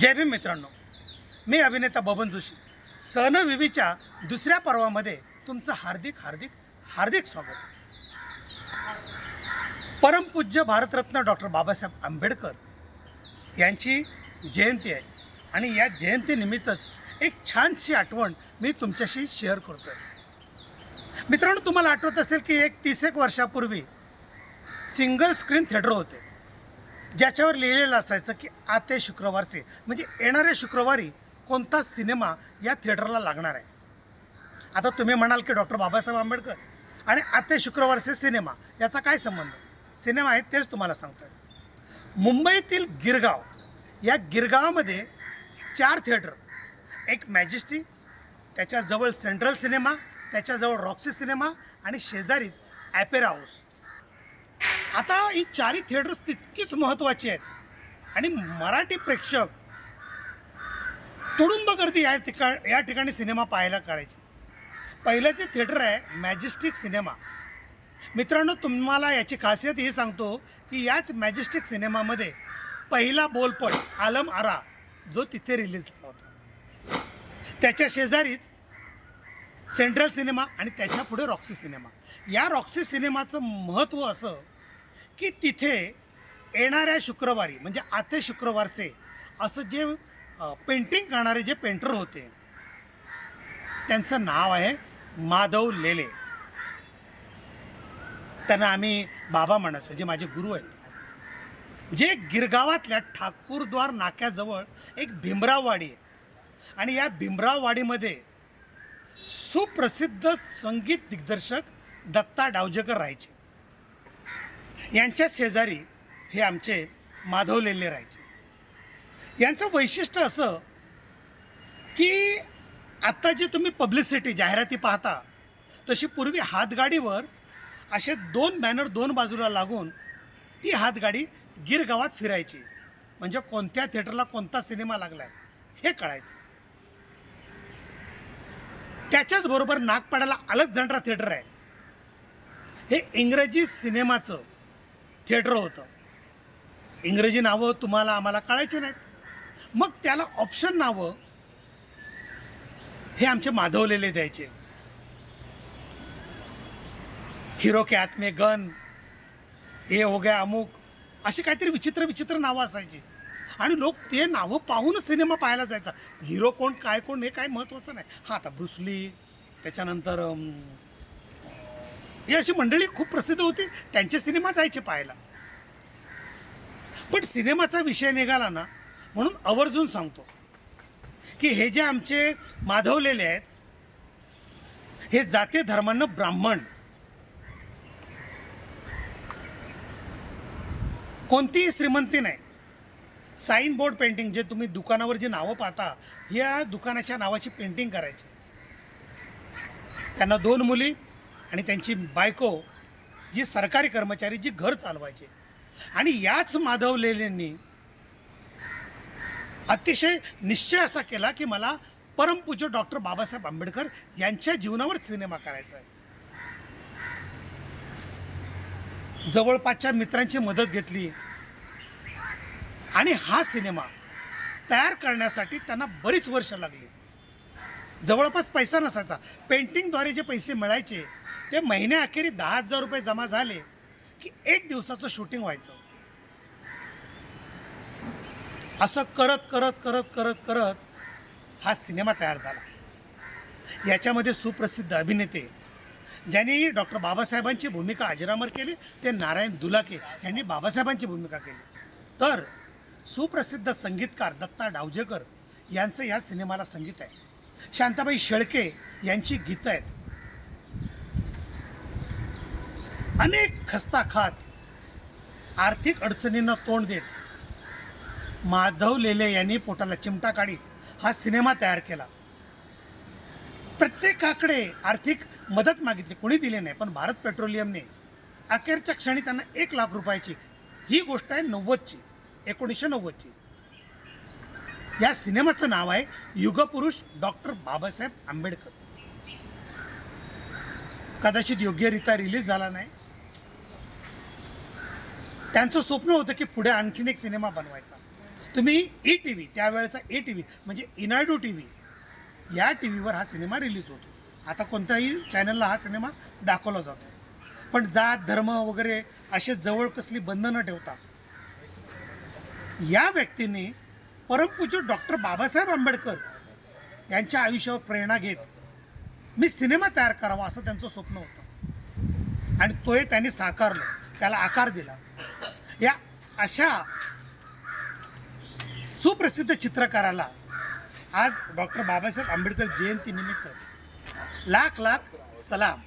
जय भीम मित्रांनो. मी अभिनेता बबन जोशी. सहन विवीच्या दुसऱ्या पर्वामध्ये तुमचं हार्दिक हार्दिक हार्दिक स्वागत. परमपूज्य भारतरत्न डॉक्टर बाबासाहेब आंबेडकर यांची जयंती आहे. आणि या जयंतीनिमित्तच एक छानशी आठवण मी तुमच्याशी शेअर करतो आहे मित्रांनो तुम्हाला आठवत असेल की एक तीस एक वर्षापूर्वी सिंगल स्क्रीन थिएटर होते. ज्याच्यावर लिहिलेलं असायचं की आते शुक्रवारचे. म्हणजे येणाऱ्या शुक्रवारी कोणता सिनेमा या थिएटरला लागणार आहे? आता तुम्ही म्हणाल की डॉक्टर बाबासाहेब आंबेडकर आणि आते शुक्रवारचे सिनेमा याचा काय संबंध? सिनेमा आहे तेच तुम्हाला सांगतोय. मुंबईतील गिरगाव या गिरगावामध्ये चार थिएटर. एक मॅजेस्टी त्याच्याजवळ सेंट्रल सिनेमा त्याच्याजवळ रॉक्सी सिनेमा आणि शेजारीच ॲपेरा हाऊस आता ही चारी थिएटर्स तितकीच महत्त्वाची आहेत. आणि मराठी प्रेक्षक तुडुंब गर्दी या ठिका या ठिकाणी सिनेमा पाहायला करायची. पहिलं जे थिएटर आहे मॅजेस्टिक सिनेमा. मित्रांनो तुम्हाला याची खासियत ही सांगतो की याच मॅजेस्टिक सिनेमामध्ये पहिला बोलपट आलम आरा जो तिथे रिलीज झाला होता. त्याच्या शेजारीच सेंट्रल सिनेमा आणि त्याच्या पुढे रॉक्सी सिनेमा. या रॉक्सी सिनेमाचं महत्त्व असं की तिथे येणाऱ्या शुक्रवारी म्हणजे आते शुक्रवारचे असं जे पेंटिंग करणारे जे पेंटर होते त्यांचं नाव आहे माधव लेले. त्यांना आम्ही बाबा म्हणायचो जे माझे गुरु आहेत. जे गिरगावातल्या ठाकूरद्वार नाक्याजवळ एक भीमराववाडी आहे. आणि या भीमराववाडीमध्ये सुप्रसिद्ध संगीत दिग्दर्शक दत्ता डावजेकर राहायचे. यांच्या शेजारी हे आमचे माधवलेले राहायचे. यांचं वैशिष्ट्य असं की आत्ता जी तुम्ही पब्लिसिटी जाहिराती पाहता तशी पूर्वी हातगाडीवर असे दोन बॅनर दोन बाजूला लागून ती हातगाडी गिरगावात फिरायची. म्हणजे कोणत्या थिएटरला कोणता सिनेमा लागलाय हे कळायचं. त्याच्याच बरोबर नागपाड्याला अलेक्झांड्रा थिएटर आहे. हे इंग्रजी सिनेमाचं थिएटर होतं. इंग्रजी नावं तुम्हाला आम्हाला कळायची नाहीत. मग त्याला ऑप्शन नावं हे आमचे माधवलेले द्यायचे. हिरो के आत्मे गन हे हो गया अमुक अशी काहीतरी विचित्र विचित्र नावं असायची. आणि लोक ते नावं पाहूनच सिनेमा पाहायला जायचा. हिरो कोण काय कोण हे काय महत्त्वाचं नाही. हा आता ब्रुसली त्याच्यानंतर ही अशी मंडळी खूप प्रसिद्ध होती. त्यांचे सिनेमा जायचे पाहायला. पण सिनेमाचा विषय निघाला ना म्हणून आवर्जून सांगतो. की हे जे आमचे माधवलेले आहेत हे जाते धर्मानं ब्राह्मण. कोणतीही श्रीमंती नाही. साईन बोर्ड पेंटिंग जे तुम्ही दुकानावर जी नावं पाहता या दुकानाच्या नावाची पेंटिंग करायची. त्यांना दोन मुली आणि त्यांची बायको जी सरकारी कर्मचारी जी घर चालवायचे. आणि याच माधव अतिशय निश्चय असा केला की मला परमपूज्य डॉक्टर बाबासाहेब आंबेडकर यांच्या जीवनावर सिनेमा करायचा आहे. जवळपासच्या मित्रांची मदत घेतली. आणि हा सिनेमा तयार करण्यासाठी त्यांना बरीच वर्ष लागली. जवळपास पैसा नसायचा. पेंटिंगद्वारे जे पैसे मिळायचे ते महिन्याअखेरी दहा हजार रुपये जमा झाले की एक दिवसाचं शूटिंग व्हायचं. असं करत करत करत करत करत हा सिनेमा तयार झाला. याच्यामध्ये सुप्रसिद्ध अभिनेते ज्यांनी डॉक्टर बाबासाहेबांची भूमिका अजरामर केली ते नारायण दुलाके यांनी बाबासाहेबांची भूमिका केली. तर सुप्रसिद्ध संगीतकार दत्ता डावजेकर यांचं या सिनेमाला संगीत आहे. शांताबाई शेळके यांची गीतं आहेत. अनेक खस्ता खात आर्थिक अडचणींना तोंड देत माधव लेले यांनी पोटाला चिमटा काढीत हा सिनेमा तयार केला. प्रत्येकाकडे आर्थिक मदत मागितली. कोणी दिली नाही पण भारत पेट्रोलियमने अखेरच्या क्षणी त्यांना एक लाख रुपयाची ही गोष्ट आहे नव्वदची एकोणीसशे नव्वदची. या सिनेमाचं नाव आहे युगपुरुष डॉक्टर बाबासाहेब आंबेडकर. कदाचित योग्यरित्या रिलीज झाला नाही. त्यांचं स्वप्न होतं की पुढे आणखीन एक सिनेमा बनवायचा. तुम्ही ई टी व्ही त्यावेळेचा ए टी व्ही म्हणजे इनायडू टी व्ही या टी व्हीवर हा सिनेमा रिलीज होतो. आता कोणत्याही चॅनलला हा सिनेमा दाखवला जातो. पण जात धर्म वगैरे असे जवळ कसली बंधनं ठेवता. या व्यक्तींनी परमपूज्य डॉक्टर बाबासाहेब आंबेडकर यांच्या आयुष्यावर प्रेरणा घेत मी सिनेमा तयार करावा असं त्यांचं स्वप्न होतं. आणि तोही त्यांनी साकारलं त्याला आकार दिला. या अशा सुप्रसिद्ध चित्रकाराला आज डॉक्टर बाबासाहेब आंबेडकर जयंतीनिमित्त लाख लाख सलाम.